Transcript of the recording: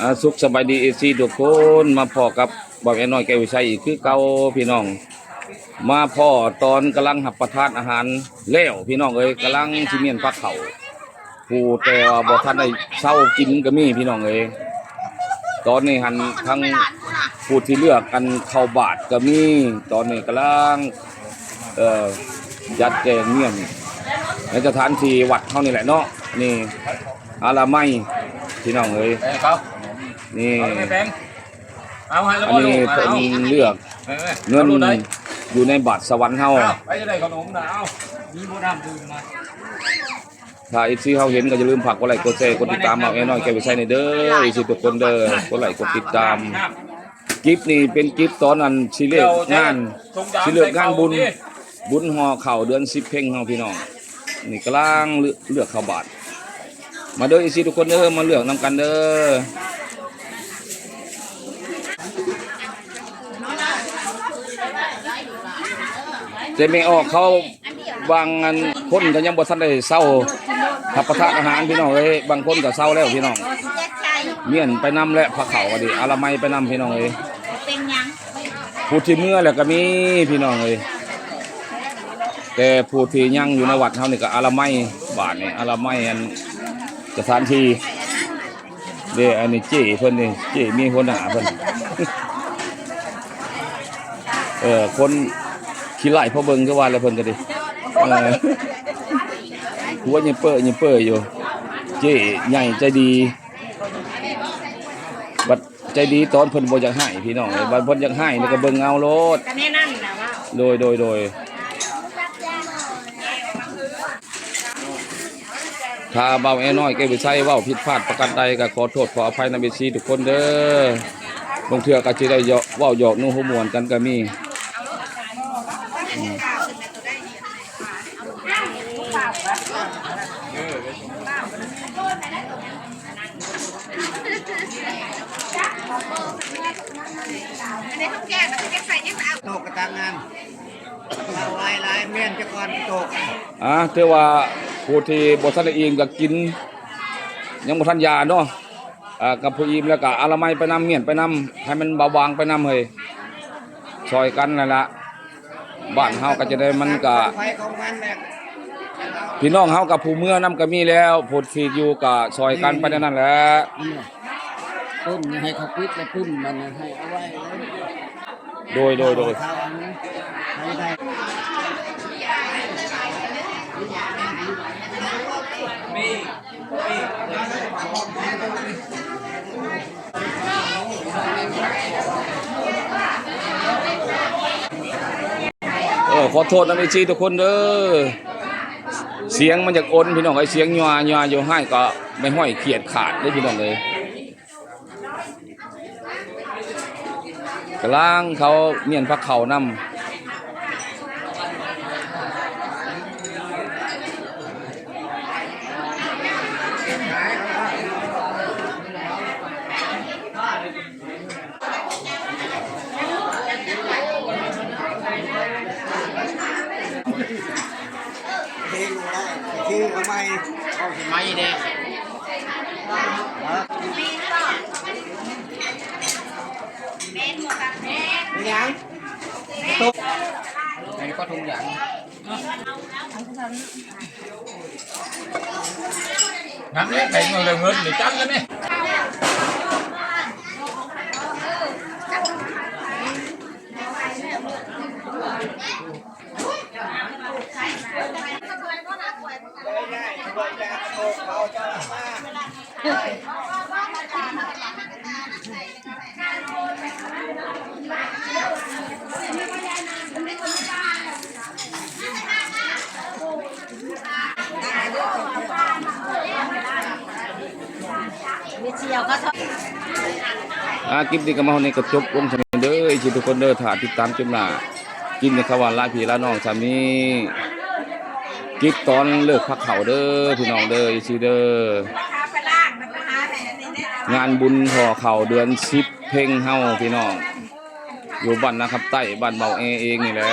อาสุขสบายดีเอซีทุกคนมาพอกับบอกแอนน้อยแกวิชัยอีกคือเก่าพี่น้อง มาพ่อตอนกำลังหับประทานอาหารแล้วพี่น้องเอ้ยกำลังชิเมียนพักเขาผู้แต่ว่าบ่ทันได้เช้ากินก็มีพี่น้องเอ้ยตอนนี้หันทั้งผู้ที่เลือกกันเข้าบาทก็มีตอนนี้กำลังเอ่อยัดแจงเมียนในสถานที่วัดเฮานี่แหละเนาะนี่อาลาไม พี่น้องเอ้ยแบงครับนี่ เอาไม่แบงเอาให้แล้วอันก็ดูนี้เอาเพิ่นเอาเลือกเออเงินอาดูได้อยู่ในบัตรสวรรค์เฮาเอาไปจะได้ขนมนะเอามีโบดามดูมาถ้าอีซีเฮาเห็นก็อย่าลืมฝากกดไลค์กดแชร์กดติดตามเอาแน่นอนแกไปใช้ในเด้ออีซีทุกคนเด้อกดไลค์กดติดตามกิฟต์นี่เป็นกิฟต์ตอนนั้นสิเลิกงานสิเลิกงานบุญ บุญห่อข้าวเดือน10เพ่งเฮาพี่น้องนี่กำลังเลือกเลือกข้าวบาท มาเด้ออีซีทุกคนเด้อมาเลือกนํกันเด้อแต่ไม่ออกเขาบางันคนก็ยังบ่ทันได้เศร้ารับประทานอาหารพี่น้องเอ้ยบางคนก็เศร้าแล้วพี่น้องเมียนไปนำและผักเขาก็ดีอาละไมไปนำพี่น้องเอ้ยเป็นยังผู้ที่เมื่อแล้วก็มีพี่น้องเอ้ยแต่ผู้ที่ยังอยู่ในวัดเฮานี่ก็อาละไมบาทนี่อาละไมอัน สถานที่เด้อันนี้เจ้เพิ่นนี่เจ้มีหัวหน้าเพิ่นเออคนขี้ไล่พ่อเบิ่งคือว่าแล้วเพิ่นก็ดิเออหัวยังเปื้อยังเปื้ออยู่ เจ้ใหญ่ใจดีบัดใจดีตอนเพิ่นบ่อยากให้พี่น้องเอ้ยบัดเพิ่นอยากให้นี่ก็เบิ่งเอาโลดก็แน่นั่นนะว่าโดยโดยโดย ถ้าเบาแอน้อยแกไปใช้เว้าผิดพลาดประการใดก็ขอโทษขออภัยนำเบซีทุกคนเด้อบางเทื่อก็สิได้เหยาะเว้าหยอกนุ่งหัวมวนกันก็มีอืมตกกระตังงานเอาลายลายเมียนจะก่อนตกอะเทื่อว่า ผู้ที่บ่ทันได้อิ่มก็กิน ยังบ่ทันยาเนาะอ่ากับผู้อิ่มแล้วก็อาละไมไปนำเมียนไปนำให้มันเบาบางไปนำเฮ้ยช่วยกันนั่นล่ะบ้านเฮาก็จะได้มันก็ไฟของมันแหละพี่น้องเฮากับผู้เมื่อนํก็มีแล้วผู้ที่อยู่ก็ช่วยกันไปนั่นแหละต้นให้เขาปิดแล้วปุ้นมันให้เอาไว้โดยโดยโดย ขาอันนี้ให้ได้เออขอโทษนะพี่ชีทุกคนเด้อเสียงมันจากอนพี่น้องไอ้เสียงยัวยัวอยู่ให้ก็ไม่ห้อยเขียดขาดได้พี่น้องเลยกลางเขาเมียนพักเขานำ ทิ้งได้ทิ้งเอาไว้เอาสิไม้เด้ยังตกอันนี้ก็ทุ่งยางงั้นเนี่ยแบ่งเงินเลยเงินหรือจังกันเนี่ย มีเชียวเขาช อาคลิปนี้ก็มาเฮานี่ก็จบลงสำเด้อไอ้ที่ทุกคนเด้อถ้าติดตามจนหน้ากินในขาวาลาพี่ลาน้องสามี คลิปตอนเลิกพักเขาเด้อพี่น้องเด้อไอ้สิเด้องานบุญห่อเข่าเดือนสิบเพ่งเฮาพี่น้อง อยู่บ้านนะครับใต้บ้านเบาเอเองนี่แหละ